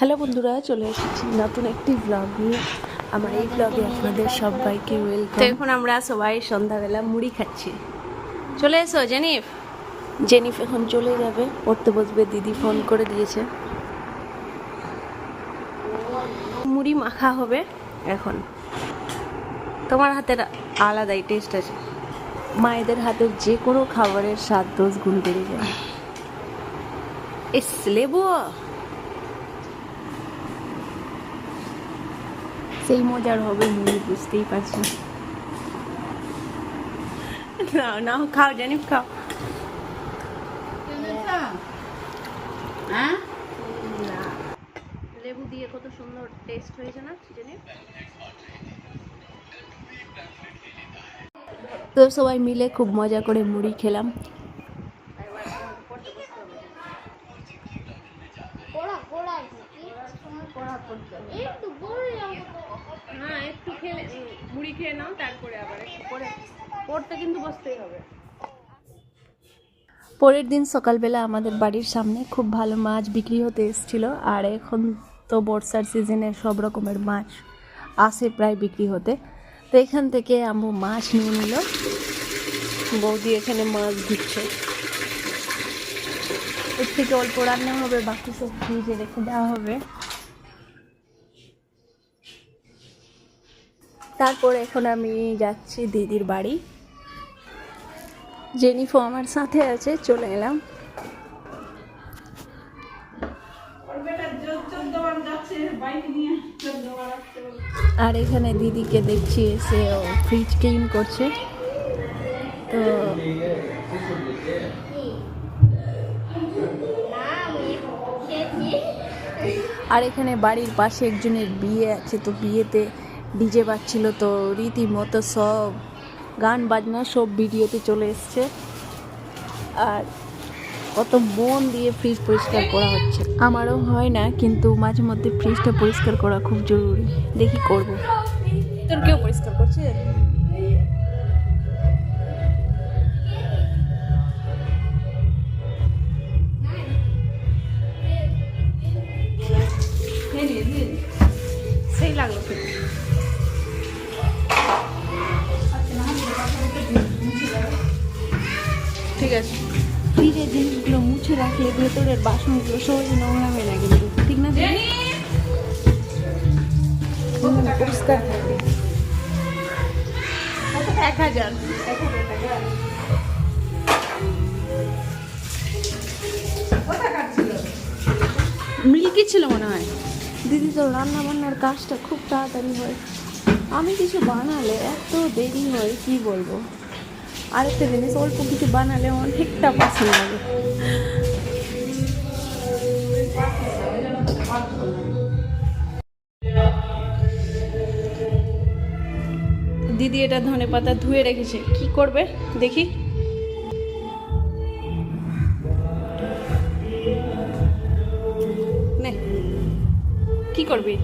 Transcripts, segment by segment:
Hello বন্ধুরা চলে এসেছি নতুন একটি ব্লগ নিয়ে। আমার এই ব্লগে আপনাদের সবাইকে ওয়েলকাম এখন আমরা সবাই সন্ধ্যাবেলা মুড়ি খাচ্ছি। চলে এসো জেনিফ। জেনিফ এখন চলে যাবে। পড়তে বসবে দিদি ফোন করে দিয়েছে। মুড়ি মাখা হবে এখন। তোমার হাতের আলাদাই টেস্ট আছে। মায়েদের হাতের যে কোনো খাবারের স্বাদ দোষ গুণ বেড়ে যায়। এস লেবু। সেই মজার হবে মুড়ি বুঝতেই পারছি। না না খাও জানিস খাও। হ্যাঁ? লেবু দিয়ে কত সুন্দর টেস্ট হয়েছে না জানিস তো সবাই মিলে খুব মজা করে মুড়ি খেলাম। একটু বড় হ্যাঁ একটু খেলে মুড়ি খেয়ে নাও, তারপরে আবার পরে পড়তে কিন্তু বসতেই হবে। পরের দিন সকালবেলা আমাদের বাড়ির সামনে খুব ভালো মাছ বিক্রি হতে এসেছিল, আর এখন তো বর্ষার সিজনে সব রকমের মাছ আসে প্রায় বিক্রি হতে। তো এখান থেকে আম্মু মাছ নিয়ে নিল। বৌদি এখানে মাছ দিচ্ছে। এর থেকে অল্প রান্না হবে, বাকি সব ফ্রিজে রেখে দেওয়া হবে। তারপর এখন আমি যাচ্ছি দিদির বাড়ি। জেনিফো আমার সাথে আছে, চলে এলাম। আর এখানে দিদিকে দেখছি এসে ও ফ্রিজ ক্লিন করছে। তো আর এখানে বাড়ির পাশে একজনের বিয়ে আছে, তো বিয়েতে ডিজে বাজছিল তো রীতিমতো সব গান বাজনা সব ভিডিওতে চলে এসছে। আর কত মন দিয়ে ফ্রিজ পরিষ্কার করা হচ্ছে। আমারও হয় না, কিন্তু মাঝে মধ্যে ফ্রিজটা পরিষ্কার করা খুব জরুরি। দেখি করব। তোর কেউ পরিষ্কার করছে? ফ্রিজের জিনিসগুলো মুছে রাখলে ভেতরের বাসনগুলো সহজে নোংরা হয়ে না কিন্তু ঠিক না পরিষ্কার থাকবে এক হাজার। এক হাজার টাকা। মিল্কি ছিল মনে হয়। দিদি তো রান্না বান্নার কাজটা খুব তাড়াতাড়ি হয়। আমি কিছু বানালে এত দেরি হয় কি বলব? আরেকটা জিনিস, অল্প কিছু বানালে অনেকটা পছন্দ লাগে দিদি এটা ধনে পাতা ধুয়ে রেখেছে। কি করবে? দেখি। কি করবি?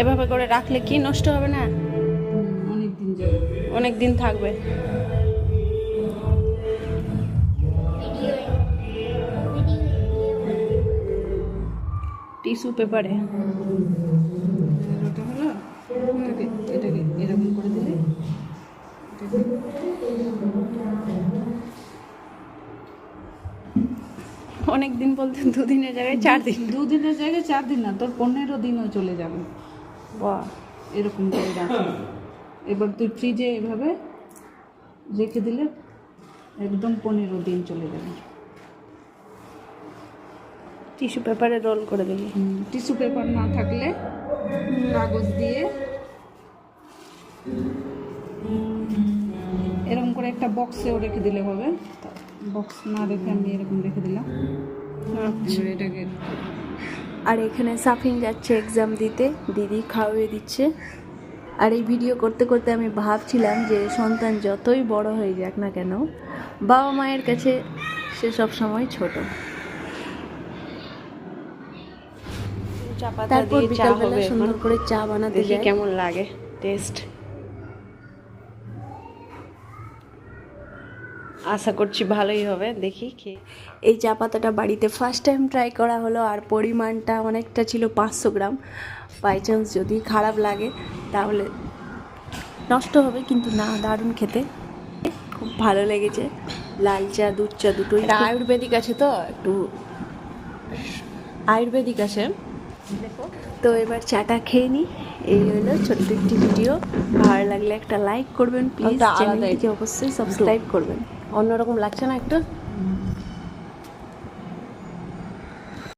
এভাবে করে রাখলে কি নষ্ট হবে না? অনেক দিন থাকবে। টিস্যু পেপারে। এটাকে এরকম করে দিলে অনেক দিন বলতে দুদিনের জায়গায় চার দিন। দুদিনের জায়গায় চার দিন না, তোর পনেরো দিনও চলে যাবে। বাহ এরকম করে রাখ এবার তুই ফ্রিজে এভাবে রেখে দিলে একদম পনেরো দিন চলে যাবে। টিস্যু পেপারে রোল করে দিবি। টিস্যু পেপার না থাকলে কাগজ দিয়ে। এরকম করে একটা বক্সেও রেখে দিলে হবে। বক্স না রেখে আমি এরকম রেখে দিলাম। এটাকে আর এখানে সাফিন যাচ্ছে এক্সাম দিতে। দিদি খাওয়িয়ে দিচ্ছে। আর এই ভিডিও করতে করতে আমি ভাবছিলাম যে সন্তান যতই বড় হয়ে যাক না কেন বাবা মায়ের কাছে সে সব সময় ছোট। চা পাতা তারপর দিয়ে চা বিকালবেলা সুন্দর করে চা বানাতে কেমন লাগে। টেস্ট আশা করছি ভালোই হবে দেখি খেয়ে এই চা পাতাটা বাড়িতে ফার্স্ট টাইম ট্রাই করা হলো আর পরিমাণটা অনেকটা ছিল পাঁচশো গ্রাম। বাই চান্স যদি খারাপ লাগে তাহলে নষ্ট হবে কিন্তু না দারুণ খেতে। খুব ভালো লেগেছে। লাল চা দুধ চা দুটোই আয়ুর্বেদিক আছে তো একটু আয়ুর্বেদিক আছে। তো এবার চাটা খেয়ে নিই এই হলো ছোট্ট একটি ভিডিও ভালো লাগলে একটা লাইক করবেন প্লিজ চ্যানেলটিকে অবশ্যই সাবস্ক্রাইব করবেন। অন্যরকম লাগছে না একটু?